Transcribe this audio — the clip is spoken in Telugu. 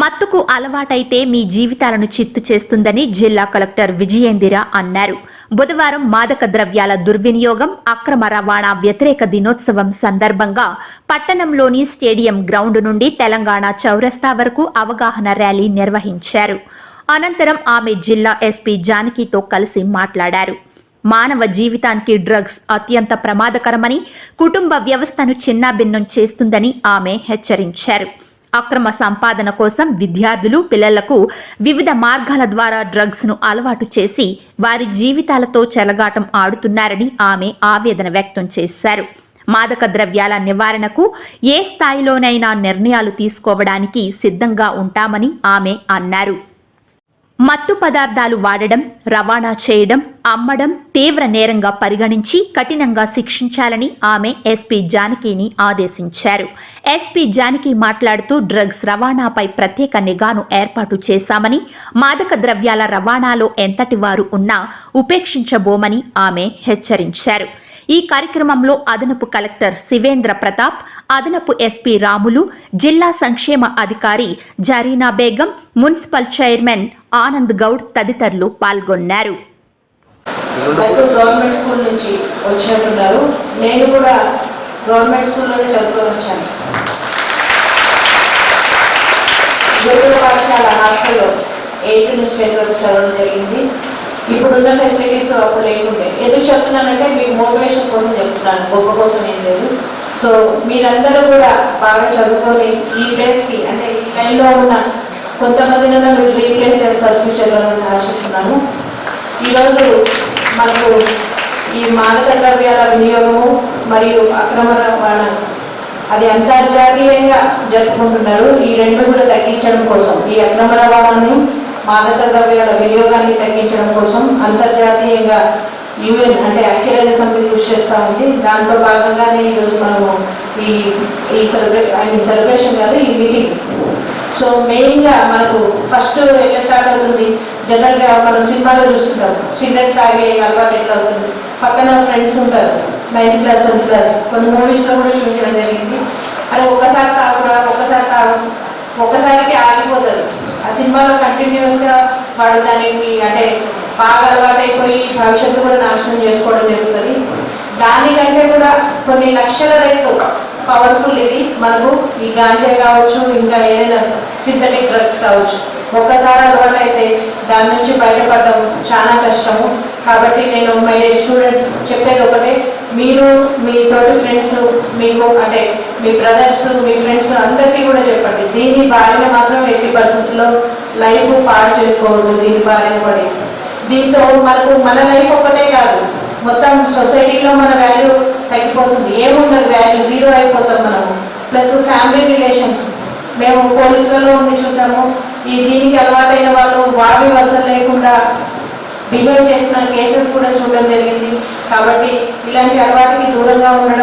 మత్తుకు అలవాటైతే మీ జీవితాలను చిత్తు చేస్తుందని జిల్లా కలెక్టర్ విజయేందిర అన్నారు. బుధవారం మాదక ద్రవ్యాల దుర్వినియోగం అక్రమ రవాణా వ్యతిరేక దినోత్సవం సందర్భంగా పట్టణంలోని స్టేడియం గ్రౌండ్ నుండి తెలంగాణ చౌరస్తా వరకు అవగాహన ర్యాలీ నిర్వహించారు. అనంతరం ఆమె జిల్లా ఎస్పీ జానకితో కలిసి మాట్లాడారు. మానవ జీవితానికి డ్రగ్స్ అత్యంత ప్రమాదకరమని కుటుంబ వ్యవస్థను చిన్నాభిన్నం చేస్తుందని ఆమె హెచ్చరించారు. అక్రమ సంపాదన కోసం విద్యార్థులు పిల్లలకు వివిధ మార్గాల ద్వారా డ్రగ్స్ను అలవాటు చేసి వారి జీవితాలతో చెలగాటం ఆడుతున్నారని ఆమె ఆవేదన వ్యక్తం చేశారు. మాదక ద్రవ్యాల నివారణకు ఏ స్థాయిలోనైనా నిర్ణయాలు తీసుకోవడానికి సిద్ధంగా ఉంటామని ఆమె అన్నారు. మత్తు పదార్థాలు వాడడం రవాణా చేయడం అమ్మడం తీవ్ర నేరంగా పరిగణించి కఠినంగా శిక్షించాలని ఆమె ఎస్పీ జానకిని ఆదేశించారు. ఎస్పీ జానకి మాట్లాడుతూ డ్రగ్స్ రవాణాపై ప్రత్యేక నిఘాను ఏర్పాటు చేశామని మాదక ద్రవ్యాల రవాణాలో ఎంతటి వారు ఉన్నా ఉపేక్షించబోమని ఆమె హెచ్చరించారు. ఈ కార్యక్రమంలో అదనపు కలెక్టర్ శివేంద్ర ప్రతాప్ అదనపు ఎస్పీ రాములు జిల్లా సంక్షేమ అధికారి జరీనా బేగం మున్సిపల్ చైర్మన్ ఆనంద్ గౌడ్ తదితరులు పాల్గొన్నారు. అయితే గవర్నమెంట్ స్కూల్ నుంచి వచ్చినట్టున్నారు. నేను కూడా గవర్నమెంట్ స్కూల్లోనే చదువుకొని వచ్చాను. గురుకుల పాఠశాల హాస్టల్లో ఎయిత్ నుంచి టెన్త్ వరకు చదవడం జరిగింది. ఇప్పుడున్న ఫెసిలిటీస్ అప్పుడు లేకుండే. ఎందుకు చెప్తున్నానంటే మీ మోటివేషన్ కోసం చెప్తున్నాను. గొప్ప కోసం ఏం లేదు. సో మీరందరూ కూడా బాగా చదువుకొని ఈ ప్లేస్కి అంటే ఈ లైన్లో ఉన్న కొంతమందినైనా మీరు రీప్లేస్ చేస్తారు ఫ్యూచర్లో ఆశిస్తున్నాము ఈరోజు మనకు ఈ మాదక ద్రవ్యాల వినియోగము మరియు అక్రమ రవాణా. అది అంతర్జాతీయంగా జరుపుకుంటున్నారు. ఈ రెండు కూడా తగ్గించడం కోసం ఈ అక్రమ రవాణాన్ని మాదక ద్రవ్యాల వినియోగాన్ని తగ్గించడం కోసం అంతర్జాతీయంగా యుఎన్ అంటే ఐక్యరాజ్య సమితి కృషి చేస్తూ ఉంది. దాంట్లో భాగంగానే ఈరోజు మనము ఈ ఈ సెలబ్రే ఐ మీన్ సెలబ్రేషన్ కాదు ఈ మీటింగ్. సో మెయిన్గా మనకు ఫస్ట్ ఎట్లా స్టార్ట్ అవుతుంది? జనరల్గా మనం సినిమాలో చూస్తున్నాం సిగరెట్ తాగే అలవాటు ఎట్లా అవుతుంది? పక్కన ఫ్రెండ్స్ ఉంటారు. Ninth class tenth class. కొన్ని మూవీస్లో కూడా చూపించడం జరిగింది. అది ఒకసారి తాగురా ఒకసారి తాగు. ఒక్కసారికి ఆగిపోతుంది ఆ సినిమాలో కంటిన్యూస్గా వాడు దానికి అంటే బాగా అలవాటైపోయి భవిష్యత్తు కూడా నాశనం చేసుకోవడం జరుగుతుంది. దానికంటే కూడా కొన్ని లక్షల రేట్లు పవర్ఫుల్ ఇది. మనకు ఈ గాంజా కావచ్చు ఇంకా ఏదైనా సింథటిక్ డ్రగ్స్ కావచ్చు. ఒక్కసారి అలవాటు అయితే దాని నుంచి బయటపడడం చాలా కష్టము. కాబట్టి నేను మై స్టూడెంట్స్ చెప్పేది ఒకటే మీరు మీ తోటి ఫ్రెండ్స్ మీకు అంటే మీ బ్రదర్స్ మీ ఫ్రెండ్స్ అందరికీ కూడా చెప్పండి. దీని బారిన మాత్రం ఎట్టి పరిస్థితుల్లో లైఫ్ పాడు చేసుకోవద్దు దీని బారిన పడి దీంతో మనకు మన లైఫ్ ఒకటే కాదు మొత్తం సొసైటీలో మన వాల్యూ తగ్గిపోతుంది. ఏముండదు వాల్యూ జీరో అయిపోతాం మనము. Plus family relations. మేము పోలీసులలో ఉండి చూసాము ఈ దీనికి అలవాటైన వాళ్ళు వాడి వసలు లేకుండా బిహేవ్ చేసిన కేసెస్ కూడా చూడడం జరిగింది. కాబట్టి ఇలాంటి అలవాటుకి దూరంగా ఉండడం.